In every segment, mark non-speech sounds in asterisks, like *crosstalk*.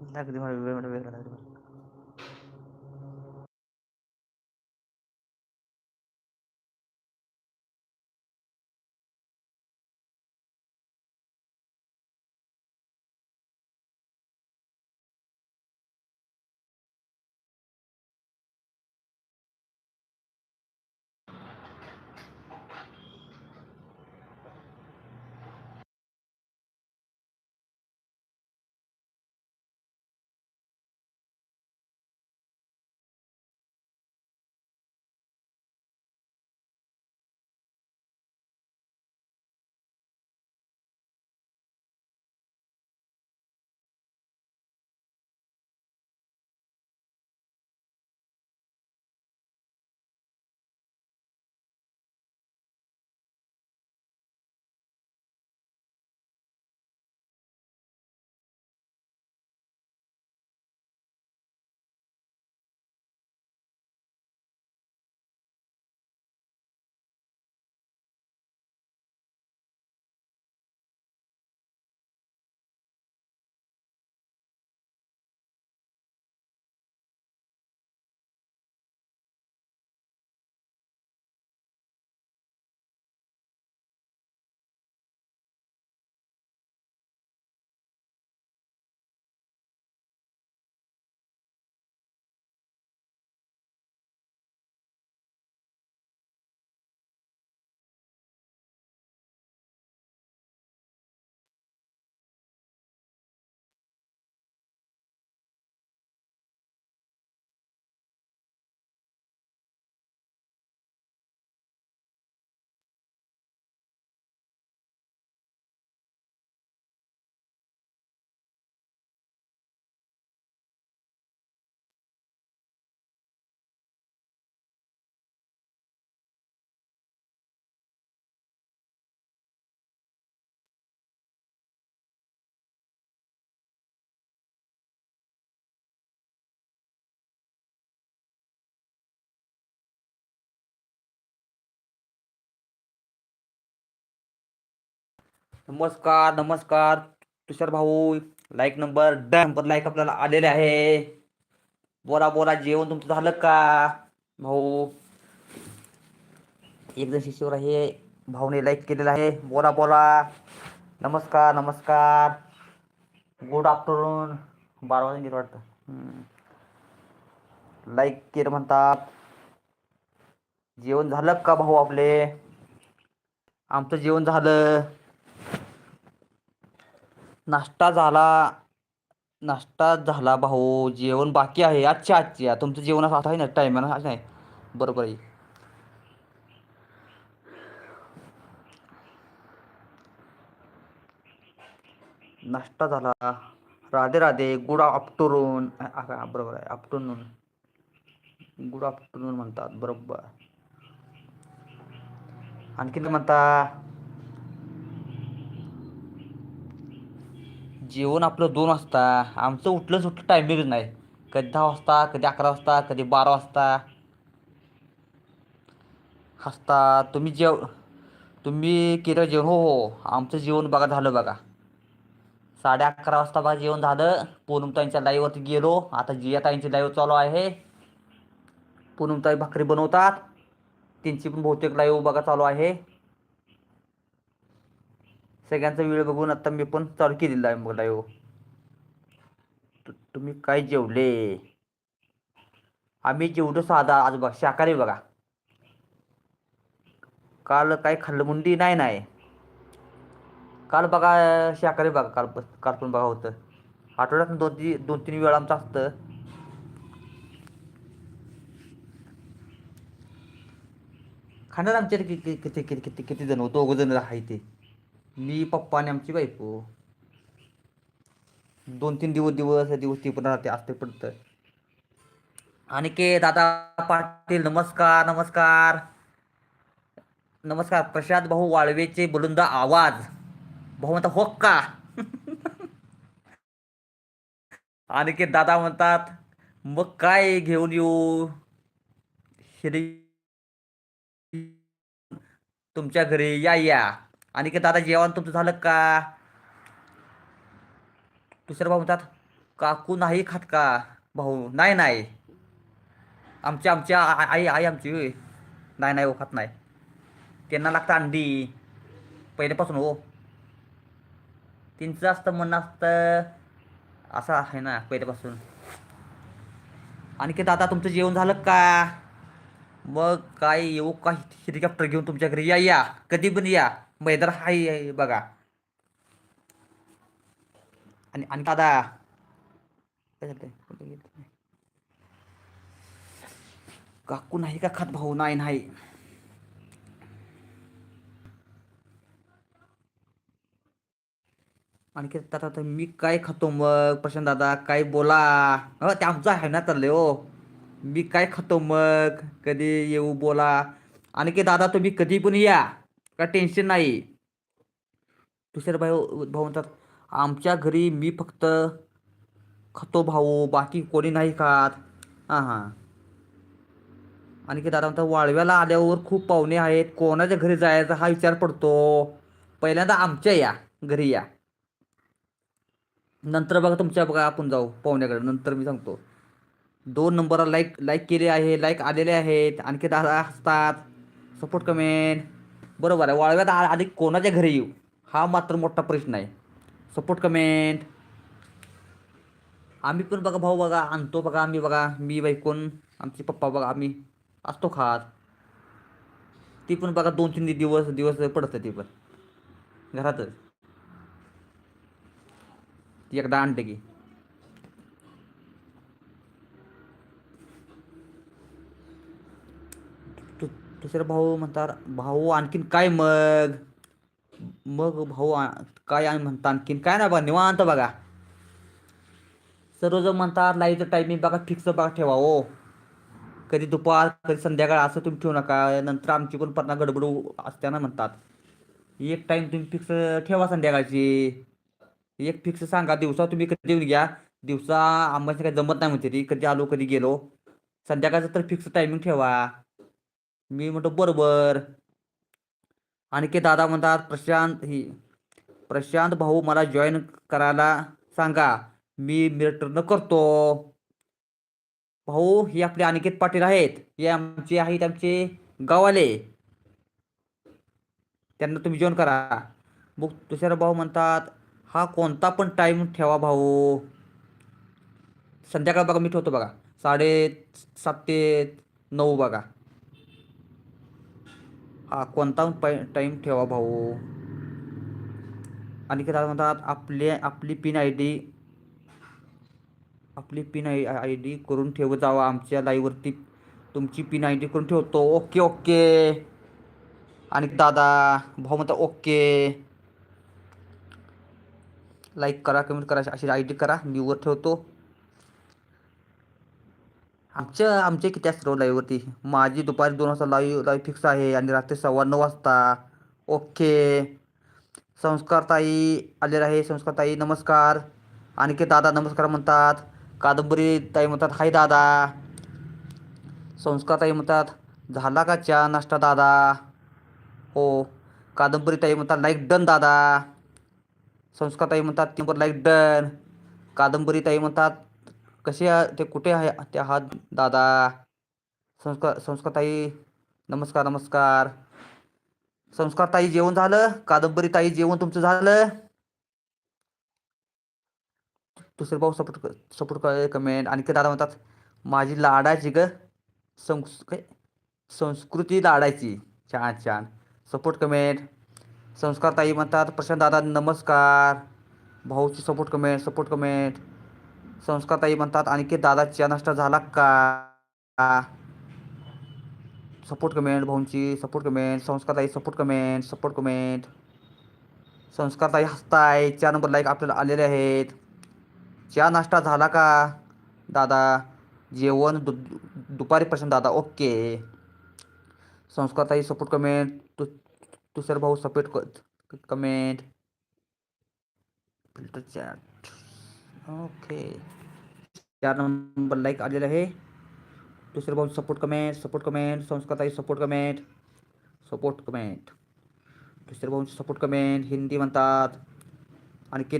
लागली मला वेळ मला वेळ नमस्कार नमस्कार. तुषार भाऊ लाईक नंबर डॅम नंबर लाईक आपल्याला आलेले आहे. बोला बोला जेवण तुमचं झालं का? भाऊ एकदम शिष्यवर आहे. भाऊने लाईक केलेलं आहे. बोला बोला नमस्कार नमस्कार. गुड आफ्टरनून बारा वाजून गेलं वाटतं. लाईक केलं म्हणतात. जेवण झालं का भाऊ आपले? आमचं जेवण झालं. नाश्ता झाला. नाश्ता झाला भाऊ. जेवण बाकी आहे. अच्छा अच्छा तुमचं जेवण असं आहे ना? टायमानं असं नाही बरोबर आहे. नाश्ता झाला. राधे राधे. Good afternoon. बरोबर आहे. आफ्टरनून. गुड आफ्टरनून म्हणतात. बरोबर. आणखीन म्हणता? जेवण आपलं दोन वाजता. आमचं उठलं सुटलं टायमिंग नाही. कधी दहा वाजता कधी अकरा वाजता कधी बारा वाजता. हसता. तुम्ही जेव तुम्ही केलं जेवण? हो हो. आमचं जेवण बघा झालं बघा. साडे अकरा वाजता बघा जेवण झालं. पूनमताईंच्या लाईव्हवरती गेलो. आता जियाताईंची लाईव्ह चालू आहे. पूनमताई भाकरी बनवतात. त्यांची पण बहुतेक लाईव्ह बघा चालू आहे. सगळ्यांचा वेळ बघून आता मी पण चालू केलेला आहे मला लाईव्ह तु- तुम्ही काय जेवले? आम्ही जेवलो साधा आज बघा शाकाहारी बघा. काल काय खाल्लं मुंडी? नाही नाही. काल बघा शाकाहारी बघा काल काल पण बघा होतं. आठवड्यात दोन तीन दोन तीन वेळा आमचं असतं. खाणार आमच्या किती किती किती किती किती जण? दोघं जण आहे ते. मी पप्पा आणि आमची बायको. दोन तीन दिवस दिवस दिवस ती पण राहते असते पडतं आणि के दादा पाटील नमस्कार नमस्कार. नमस्कार प्रशांत भाऊ वाळवेचे बुलंद आवाज. भाऊ म्हणता हो का? *laughs* आणि के दादा म्हणतात मग काय घेऊन येऊ? श्री तुमच्या घरी या या. आणि दादा जेवण तुमचं झालं का? दुसरं भाऊ म्हणतात काकू नाही खात का? भाऊ नाही नाही. आमच्या आमच्या आई आई आमची. नाही नाही ओ खात नाही. त्यांना लागतं अंडी. पहिल्यापासून हो. त्यांचं असतं म्हणणं असतं. असं आहे ना पहिल्यापासून. आणि की दादा तुमचं जेवण झालं का? मग काय येऊ का? हेलिकॉप्टर घेऊन तुमच्या घरी या या. कधी पण या. मैदान हाय आहे बघा. आणि आणि दादा काकू नाही का खात? भाऊ नाही नाही. आणखी दादा आता मी काय खातो मग? प्रशांत दादा काय बोला? हो ते आमचं आहे ना चाललंय हो. मी काय खातो मग? कधी येऊ बोला? आणखी दादा तुम्ही कधी पण या. काय टेन्शन नाही. तुषार भाऊ भाऊ म्हणतात आमच्या घरी मी फक्त खातो भाऊ बाकी कोणी नाही खात. हां हां. आणखी दादा म्हणतात वाळव्याला आल्यावर खूप पाहुणे आहेत कोणाच्या घरी जायचा हा विचार पडतो. पहिल्यांदा आमच्या या घरी या. नंतर बघा तुमच्या बघा आपण जाऊ पाहुण्याकडे. नंतर मी सांगतो. दोन नंबरला लाईक लाईक केले आहे लाईक आलेले आहेत. आणखी दादा असतात सपोर्ट कमेंट बरोबर आहे. वाळव्यात आधी कोणाच्या घरी येऊ? हा मात्र मोठा प्रश्न आहे. सपोर्ट कमेंट आम्ही पण बघा भाऊ बघा आणतो बघा आम्ही बघा. मी बाईकोन आमचे पप्पा बघा आम्ही असतो खात ती पण बघा दोन तीन दिवस दिवस पडतं ती पण. घरातच. ती एकदा आणते की. दुसरा भाऊ म्हणतात भाऊ आणखीन काय मग? मग भाऊ काय म्हणता आणखीन काय नाही बघा निवांत बघा. सर्वजण म्हणतात लाईटचं टायमिंग बघा फिक्स बघा ठेवा हो. कधी दुपार कधी संध्याकाळ असं तुम्ही ठेवू नका. नंतर आमची पण पन्ना गडबड असते ना म्हणतात. एक टाईम तुम्ही फिक्स ठेवा संध्याकाळची. एक फिक्स सांगा दिवसा तुम्ही कधी येऊन घ्या. दिवसा आंबाची काही जमत नाही म्हणते ती कधी आलो कधी गेलो. संध्याकाळचं तर फिक्स टायमिंग ठेवा. मी म्हणतो बरोबर. आणखी दादा म्हणतात प्रशांत ही प्रशांत भाऊ मला जॉईन करायला सांगा. मी मिरटर्न करतो. भाऊ हे आपले अनिकेत पाटील आहेत. हे आमचे आहेत आमचे गावाले त्यांना तुम्ही जॉईन करा. मग दुसरा भाऊ म्हणतात हा कोणता पण टाईम ठेवा भाऊ. संध्याकाळ बघा मी ठेवतो बघा. साडे सात ते नऊ बघा. हा कोणता पण टाईम ठेवा भाऊ. आणि काय म्हणतात आपले आपली पिन आय डी आपली पिन आय आय डी करून ठेवत जावा. आमच्या लाईव्हवरती तुमची पिन आय डी करून ठेवतो. ओके ओके आणि दादा भाऊ म्हणता ओके लाईक करा कमेंट करा अशी आय डी करा. मी वर ठेवतो. आमच्या आमच्या किती असतो लाईव्हवरती माझी दुपारी दोन वाजता लाईव्ह लाईव्ह फिक्स आहे आणि रात्री सव्वा नऊ वाजता. ओके. संस्कार ताई आलेला आहे. संस्कार ताई नमस्कार. आणखी दादा नमस्कार म्हणतात. कादंबरी ताई म्हणतात हाय दादा. संस्कार ताई म्हणतात झाला का चहा नाश्ता दादा? हो. कादंबरी ताई म्हणतात लाईक डन दादा. संस्कार ताई म्हणतात ती लाईक डन. कादंबरी ताई म्हणतात कसे ते कुठे आहे? ते आहात दादा. संस्कार संस्कारताई नमस्कार नमस्कार. संस्कारताई जेवण झालं? कादंबरी ताई जेवण तुमचं झालं? दुसरे भाऊ सपोर्ट सपोर्ट कर कमेंट आणखी दादा म्हणतात माझी लाडायची ग संस संस्कृती लाडायची. छान छान. सपोर्ट कमेंट संस्कार ताई म्हणतात प्रशांत दादा नमस्कार. भाऊची support comment support comment Sanskar ताई म्हणतात आणखी दादाच्या नाश्ता झाला का? सपोर्ट कमेंट भाऊंची सपोर्ट कमेंट संस्कार ताई support comment support comment Sanskar ताई हसताय, चार नंबर लाईक आपल्याला आलेले आहेत. चहा नाश्ता झाला का? दादा, जेवण दु, दुपारी प्रशांत दादा. ओके. संस्कार ताई सपोर्ट कमेंट तु दुसरा भाऊ support comment filter chat okay. चार नंबर लाईक आलेलं आहे दुसरे भाऊ support comment support comment Sanskar ताई सपोर्ट कमेंट सपोर्ट कमेंट दुसरे भाऊ सपोर्ट कमेंट हिंदी म्हणतात आणखी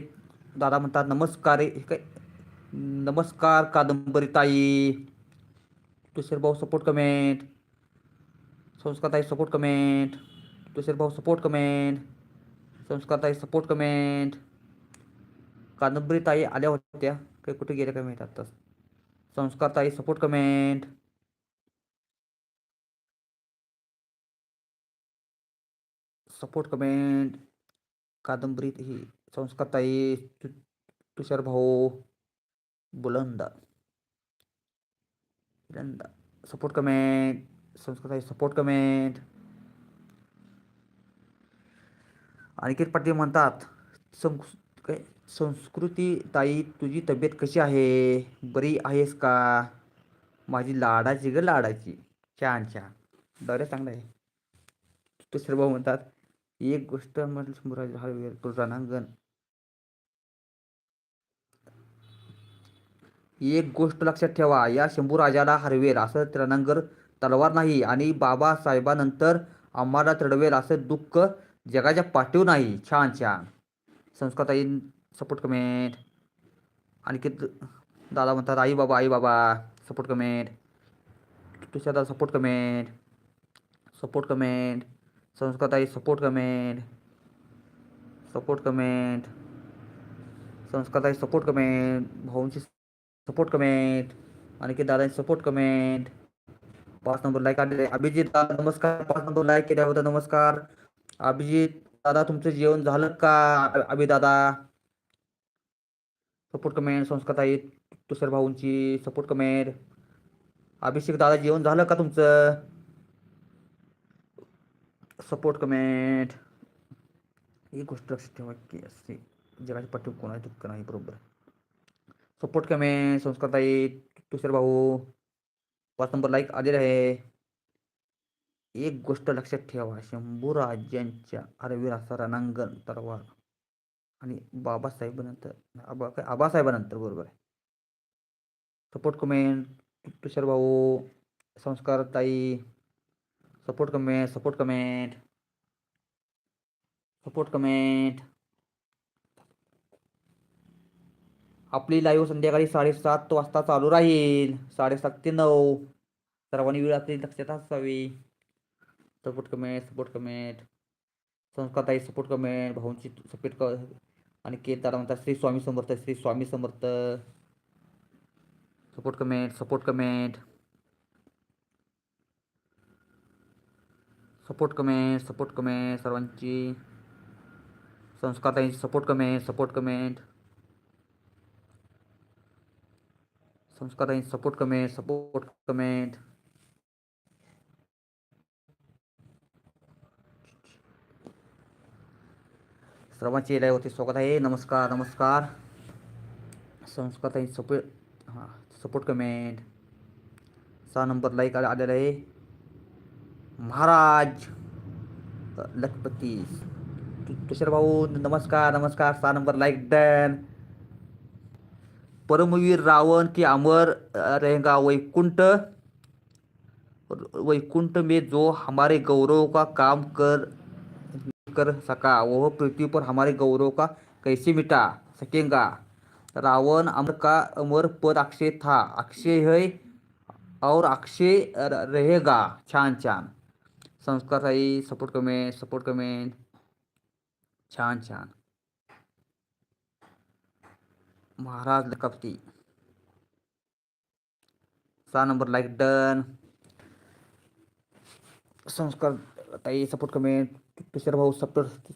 दादा म्हणतात, नमस्कार नमस्कार कादंबरी ताई। तुषार भाऊ सपोर्ट कमेंट संस्कार ताई सपोर्ट कमेंट तुषार भाऊ सपोर्ट कमेंट संस्कार ताई सपोर्ट कमेंट कादंबरी ताई आल्या होत्या. काही कुठे गेल्या काय माहीत आता. संस्कार ताई सपोर्ट कमेंट सपोर्ट कमेंट कादंबरी ही संस्कार ताई तुषार भाऊ, बुलंद. बुलंद. सपोर्ट कमेंट संस्कार ताई सपोर्ट कमेंट अनिकेत पाटील म्हणतात संस काय? संस्कृती ताई तुझी तब्येत कशी आहे? बरी आहेस का? माझी लाडाची ग लाडाची. छान छान. दौऱ्या चांगला आहे. दुसरे भाऊ म्हणतात एक गोष्ट म्हटलं शंभूराज रणांगण. एक गोष्ट लक्षात ठेवा या शंभूराजाला हरवेल असं रणांगर तलवार नाही आणि बाबासाहेबानंतर आम्हाला तडवेल असं दुःख जगाच्या पाठीव नाही. छान छान. संस्कारताई सपोर्ट कमेंट. आणखी दादा म्हणतात आई बाबा आई बाबा सपोर्ट कमेंट. तुषार दादा support comment. Support comment. संस्कारताई support comment. Support comment. संस्कारताई support comment. भाऊंची सपोर्ट कमेंट. आणखी दादांची सपोर्ट कमेंट. पाच नंबर लाईक आलेले अभिजित दादा नमस्कार. पाच नंबर लाईक केल्या होता नमस्कार. अभिजित दादा तुमचं जेवण झालं का? अभि दादा. सपोर्ट कमेंट संस्कारताई तुषार भाऊंची सपोर्ट कमेंट. अभिषेक दादा, जेवण झालं का तुमचं? Support comment. ही गोष्ट लक्षात ठेवा की असे जगाची पाठीव कोणाची दुःख नाही, बरोबर. सपोर्ट कमेंट संस्कारताई तुषार भाऊ. पाच नंबर लाईक आलेला आहे. एक गोष्ट लक्षात ठेवा, शंभू राज्यांच्या अरवीर असा रणांगण तरवार आणि बाबासाहेबानंतर आबा काय? आबासाहेबानंतर बरोबर आहे. सपोर्ट कमेंट तुषार भाऊ संस्कार ताई support comment support comment support comment आपली लाईव्ह संध्याकाळी साडेसात वाजता चालू राहील. साडेसात ते नऊ. सर्वांनी वेळ आपली लक्षात असावी. सपोर्ट कमेंट सपोर्ट कमेंट संस्कारताई सपोर्ट कमेंट भाऊंची सपोर्ट क आणि केदार म्हणतात Shri Swami Samarth Shri Swami Samarth. Support comment support comment support comment support comment सर्वांची. संस्कारताई सपोर्ट कमेंट सपोर्ट कमेंट संस्कारताई सपोर्ट कमेंट सपोर्ट कमेंट सर्वांची लाईव्ह होती स्वागत आहे नमस्कार नमस्कार। संस्कारताई सपोर्ट हाँ सपोर्ट कमेंट सहा नंबर लाईक आलेला आहे महाराज, लखपती। तुषार भाऊ नमस्कार नमस्कार। सहा number like done. Paramvir Ravan की अमर रहेगा वैकुंठ। वैकुंठ में जो हमारे गौरव का काम कर कर सका। वह पृथ्वी पर हमारे गौरव का कैसे मिटा सकेगा? रावण अमर का अमर पद अक्षय था। अक्षय है और अक्षय रहेगा। छान छान। संस्कार ताई सपोर्ट कमेंट सपोर्ट कमेंट छान छान। महाराज लकपती सहा नंबर लाईक डन संस्कार ताई सपोर्ट कमेंट तुषार भाऊ सपोर्ट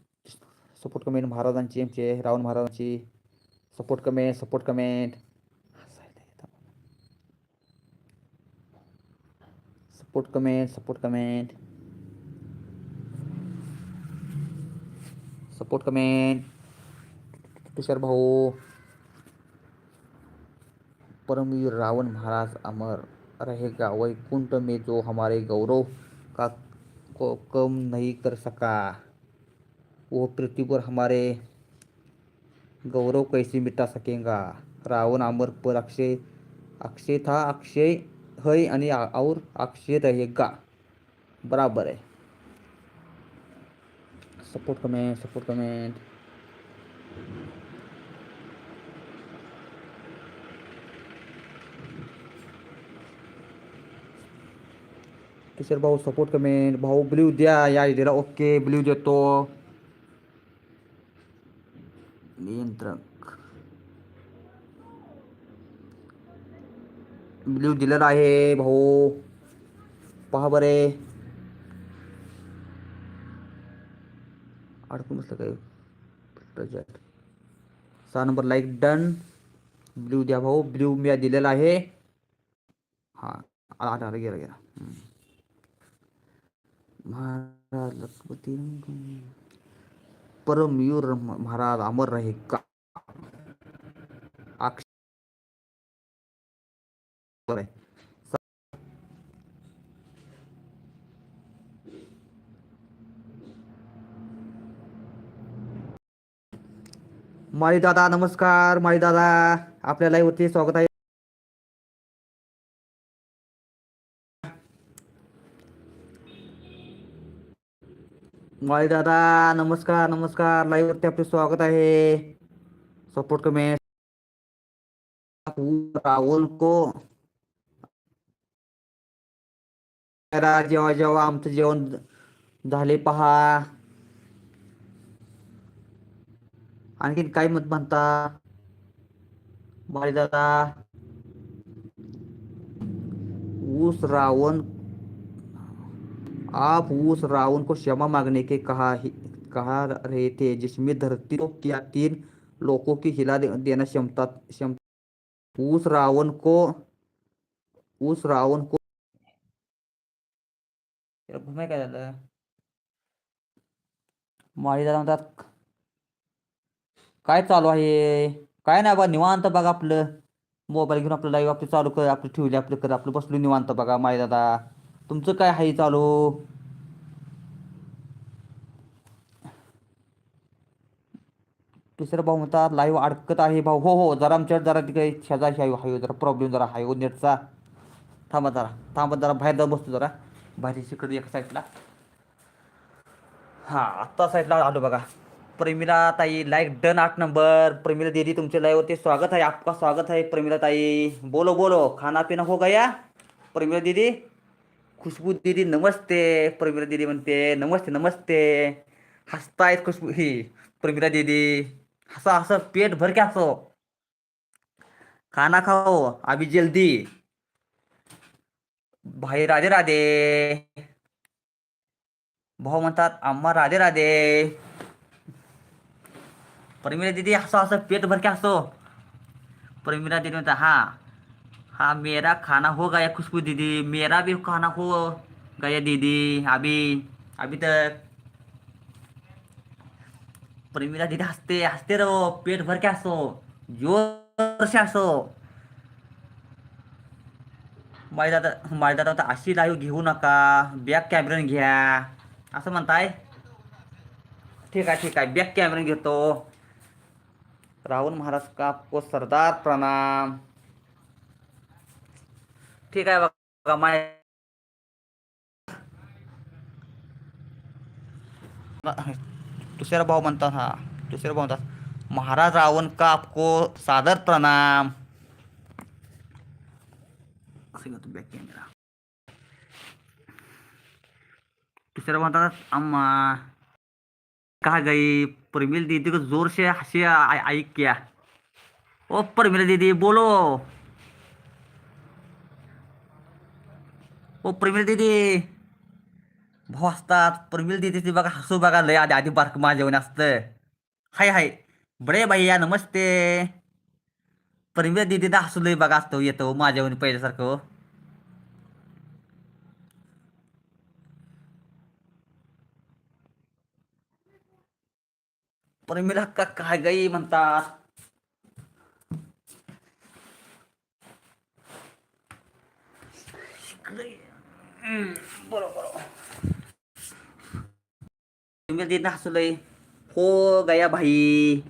सपोर्ट कमेंट महाराजांची आमचे रावण महाराजांची, support comment support comment. Support comment support comment. Support comment. Tushar भाऊ परमवीर रावण महाराज अमर रहेगा, वैकुंठ में जो हमारे गौरव का को कम नहीं कर सका। वो पृथ्वी पर हमारे गौरव कैसे मिटा सकेगा? रावण अमर पर अक्षय अक्षय था अक्षय है आणि और अक्षय रहेगा। बराबर आहे support comment support comment Kishor भाऊ सपोर्ट कमेंट भाऊ ब्ल्यू द्या या आयडीला ओके ब्ल्यू देतो नियंत्रक। ब्ल्यू दिलेला आहे भाऊ। पहा बरे। अडकून बसलं काय? सहा नंबर लाईक डन ब्ल्यू द्या भाऊ ब्ल्यू मी दिलेला आहे. हा आला, गेला गेला. हम्म. महाराज लखपती परमयूर महाराज अमर रहे का? माळी दादा नमस्कार माळी दादा आपल्या लाईव्ह वरती स्वागत आहे. माळी दादा नमस्कार नमस्कार. लाईव्ह वरती आपले स्वागत आहे. सपोर्ट कमेंट राहुल को. जेव्हा जेव्हा आमचं जेवण झाले पहा. आणखीन काय मत म्हणता? माळी दादा. ऊस रावण आप उस रावण को क्षमा मांगने के कहा कहा रहे थे जिसमें धरती को क्या तीन लोगों की हिला देना क्षमता क्षमता। उस रावण को उस रावण को। घुमाय काय झालं माळी दादा म्हणतात काय चालू आहे? काय नाही बा निवांत बघा आपलं. मोबाईल घेऊन आपलं लाईव्ह आपलं चालू कर आपलं ठेवले आपलं कर आपलं बसलो निवांत बघा माळी दादा. तुमचं काय आहे चालू? तिसरा भाऊ म्हणतात लाईव्ह अडकत आहे भाऊ. हो हो जरा आमच्या जरा तिकडे शेजारी आहे हाय जरा प्रॉब्लेम जरा हाय हो, नेटचा. थांबा जरा थांबा जरा बाहेर जाऊन बसतो जरा. बाहेर शिकडे एका साईडला हा आत्ता साईडला आलो बघा. प्रेमिला ताई लाईक डन आठ नंबर प्रेमिला दीदी तुमच्या लाईव्हवरती स्वागत आहे आपका स्वागत आहे प्रेमिला ताई. बोलो बोलो खाना पिना हो गया? प्रेमिला दीदी खुशबू दीदी नमस्ते. प्रेमिला दीदी म्हणते नमस्ते नमस्ते. हसतायत खुशबू ही प्रेमिला दीदी. हसा हसा पेट भर के हसो खाना खाओ अभी जल्दी. भाई राधे राधे. भाऊ म्हणतात अम्मा राधे राधे. परमिरा दीदी हसो हसो पेट भर के हसो परमिरा दीदी म्हणतात हा. हाँ मेरा खाना हो गया खुशबू दीदी. मेरा भी खाना हो गया दीदी. अभी अभी तक. प्रेमीला दीदी हसते हसते रहो पेट भर के हसो जोर से हसो. माझी दादा दादा आता अशी लाईव्ह घेऊ नका बॅक कॅमेऱ्याने घ्या. असं म्हणताय? ठीक आहे ठीक आहे बॅक कॅमेऱ्याने घेतो. राहुल महाराज का आपको सरदार प्रणाम. ठीक आहे बघा माय दुसरा भाऊ म्हणतात हा दुसरा भाऊ म्हणतात महाराज रावण का आपको सादर प्रणाम. असं बॅक कॅमेरा दुसरा म्हणतात अम्मा का गई? प्रमिल दीदी को जोर से हसी आ- आई क्या? ओ प्रमिला दीदी बोलो. ओ प्रमिला दीदी भाऊ असतात प्रवील दीदी ती बघा हसू बघा लय आधी आधी बारक माझ्यावर असतं. हाय हाय. बडे भैया नमस्ते. प्रमिला दीदी तर हसू लय बघा असतो येतो माझ्यावर पहिल्यासारखं. हो. हक्का काय गाई म्हणतात. बरोबर. तुम्ही देत हसलोय. हो गया भाई.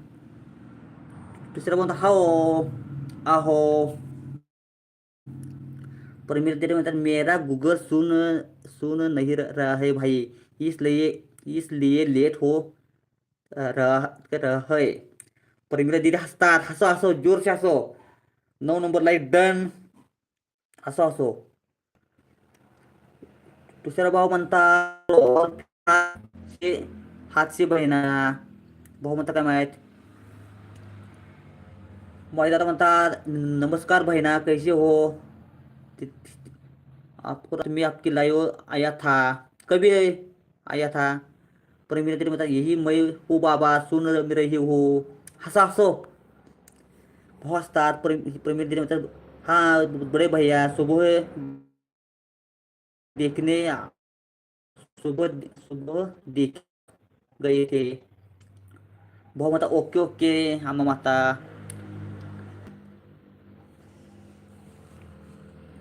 दुसरं म्हणतो हो आहो. पर मेरे तेरे म्हणतात मेरा गूगल सुन सुन नहीं रहा है भाई इसलिए इसलिए लेट हो रहा रहा. है पर दीदी हसतात. हसो हसो जोर से हसो. नऊ नंबर लाईक डन हसो हसो. दुसरा भाऊ बहिणा भाऊ म्हणता काय माहित माझे दादा म्हणतात नमस्कार बहिणा कैसे हो आपको तुम्ही आपकी लाईव आया था कभी आया था पर मेरे तरी म्हणतात यही मै हो बाबा सुन मी रही हो हसा हसो भाऊ असतात पर मेरे तरी म्हणतात हाँ बड़े भैया सुबह देखने सुबह सुबह देख गए थे। भाऊ माता ओके ओके आम्हा माता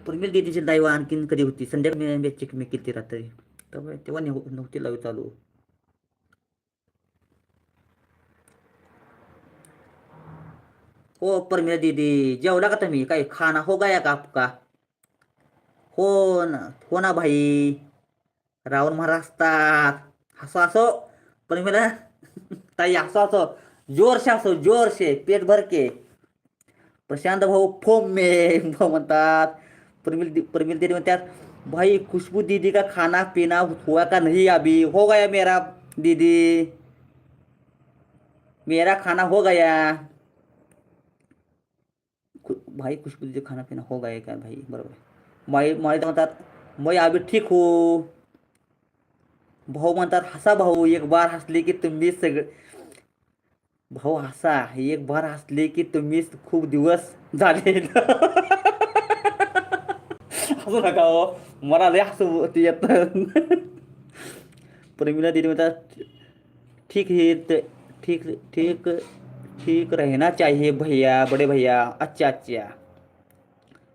परमिल दीदीची लाईव्ह आणखीन कधी होती? संध्याकाळी मी चेक मी रात्री? तेव्हा तेव्हा नव्हती लाईव्ह चालू. हो परमिला दीदी जेवला का तुम्ही? काही खाना? हो गाया का आपका? हो ना हो ना भाई. रावण महाराज हसो हसो परमिला ताई हसो हसो ज़ोर से हसो ज़ोर से पेट भर के प्रशांत भाऊ फोम में भाऊ दीदी म्हणतात भाई खुशबू दीदी का खाना पीना हुआ का नहीं अभी हो गया मेरा दीदी मेरा खाना हो गया भाई खुशबू दीदी खाना पीना हो गया क्या भाई बरोबर माई माई म्हणतात मैं अभी ठीक हो भाऊ म्हणतात हसा भाऊ एक बार हसले की तुम्ही सगळे भाऊ हसा एक बार हसले की तुम्ही खूप दिवस झाले. हसू नका हो मला लय हसू येत. प्रेमीला दीदी म्हणतात ठीक हे ठीक ठीक ठीक रहना चाहिए भैया बड़े भैया अच्छा अच्छा.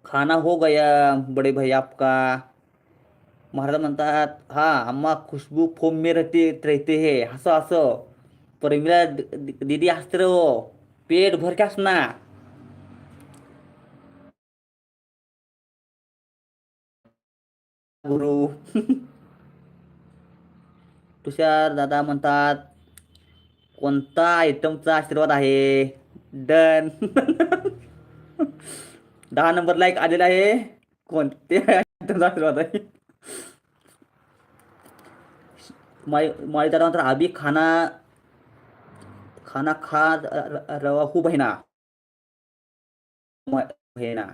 खाना हो गया बड़े भैया आपका. महाराज म्हणतात हा अम्मा खुशबू फोम मे रहते रहते हे हसो हसो प्रेमीला दीदी हसते हो, पेट भर के हसना गुरु. *laughs* तुषार दादा म्हणतात कोणता आयटमचा आशीर्वाद आहे? डन. *laughs* दहा नंबरला एक आलेला आहे. कोणते आयटमचा आशीर्वाद आहे? माई माई दादा म्हणतात खाना खाना खा रवाहू र- रवा बहिना बहिना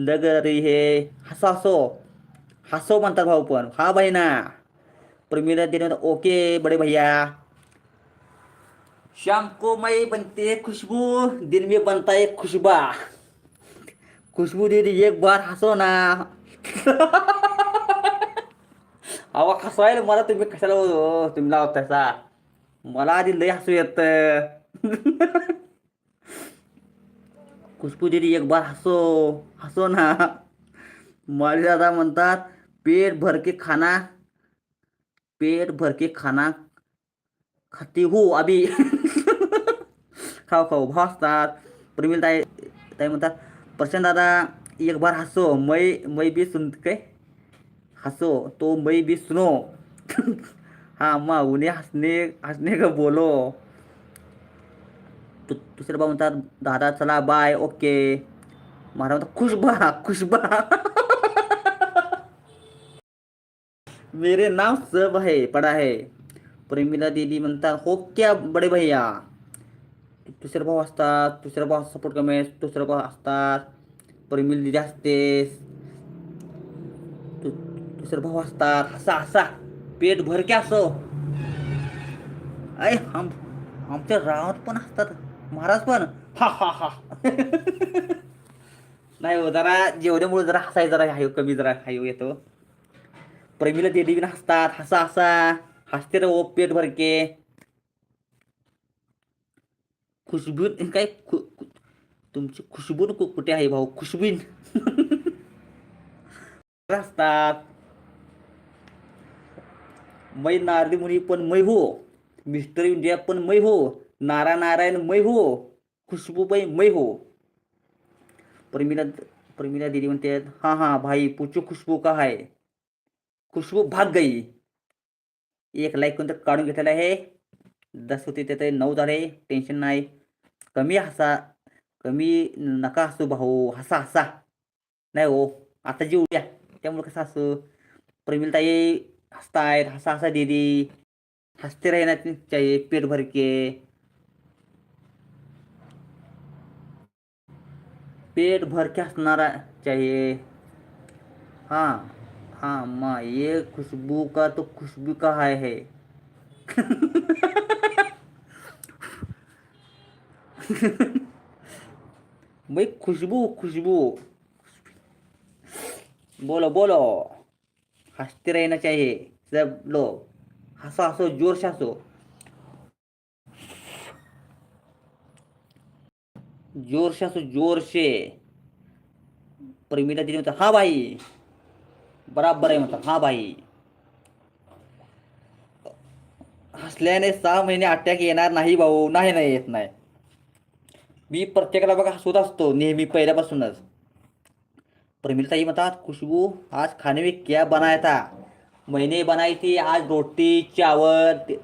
लग रही हे हसो हसो हसो म्हणतात भाऊ पण. हा बहिना प्रमीला दिने ओके बड़े भैया. शाम को मई बनते खुशबू दिन में बनता है खुशबा. खुशबू दीदी एक बार हसो ना. अवा हसवायला मला तुम्ही कशाला हो- तुम्ही लावता तसा मला आधी लय हसू येत. खुशबू दीदी एक बार हसो. हसो ना. माझे दादा म्हणतात पेट भरके खाना पेट भरके खाना खाती हो अभी. खाऊ खाऊ भासतात. असतात प्रमिल ताई ताई म्हणतात प्रशांत दादा एक बार हसो मै मै बी सुन काय? हसो तो मै बी सुनो. *laughs* हा अम्मा उन्हें हसने हसने का बोलो. तु दुसरे भाऊ म्हणतात दादा चला बाय ओके महाराज म्हणतात खुशबा खुशबा *laughs* मेरे नाम सब है पड़ा है. प्रेमिला दीदी म्हणतात हो क्या बडे भैया? दुसरे भाऊ असतात दुसरे भाऊ सपोर्ट कमी दुसरे भाऊ असतात प्रेमील दिदी असते दुसरे भाऊ असतात हसा असा. पेट भरके असो. अरे आम आमच्या रावत पण असतात. महाराज पण. हा हा हा. *laughs* नाही हो जरा जेवढ्यामुळे जरा हसाय जरा हायू हो, कमी जरा हायू हो, येतो. प्रेमीला देवी देवीन हसतात हसा हसा. हसते रे ओ पेट भरके खुशबीन काय खु- तुमची खुशबून कुठे आहे भाऊ? खुशबीन. *laughs* असतात. मै नारदी मुनी पण मै हो. मिस्टर इंडिया पण मै हो. नारा नारायण मै हो. खुशबूबाई मै हो. प्रमिला प्रमिला दीदी म्हणते हा हा भाई पुचू खुशबू का है खुशबू भाग गई. एक लाईक कोणतं काढून घेतलेलं आहे? दस होते ते नऊ झाले. टेन्शन नाही. कमी हसा कमी नका हसू भाऊ. हसा हसा. नाही हो आता जेवूया त्यामुळे कसं हसू? प्रमिलताई हसतायत. हसा हसा दीदी. हसते रहना चाहिए पेट भरके पेट भरके के चाहिए हाँ. हाँ माँ ये खुशबू का तो खुशबू का हाय है? *laughs* भाई खुशबू खुशबू बोलो बोलो हँसते रहना चाहिए सब लोग हंसो हंसो ज़ोर से हंसो ज़ोर से हंसो ज़ोर से प्रमिला दिदी म्हणतात हा भाई बराबर है म्हणतात हा भाई हसल्याने सहा महिने अटॅक येणार नाही भाऊ नाही नाही येत नाही मी प्रत्येकाला बघा हसवत असतो. नेहमी पहिल्यापासूनच. प्रमिलताई म्हणतात खुशबू आज खाने में क्या बनाया था मैंने बनाई थी आज रोटी चावल ते,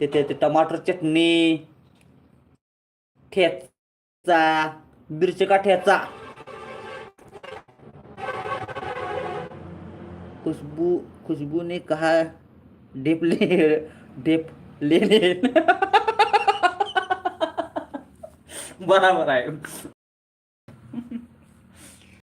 ते, ते, टमाटर चटणी ठेचा मिरची का ठेचा? खुशबू खुशबू ने कहा डेप ले डेप लेने *laughs* बराबर आहे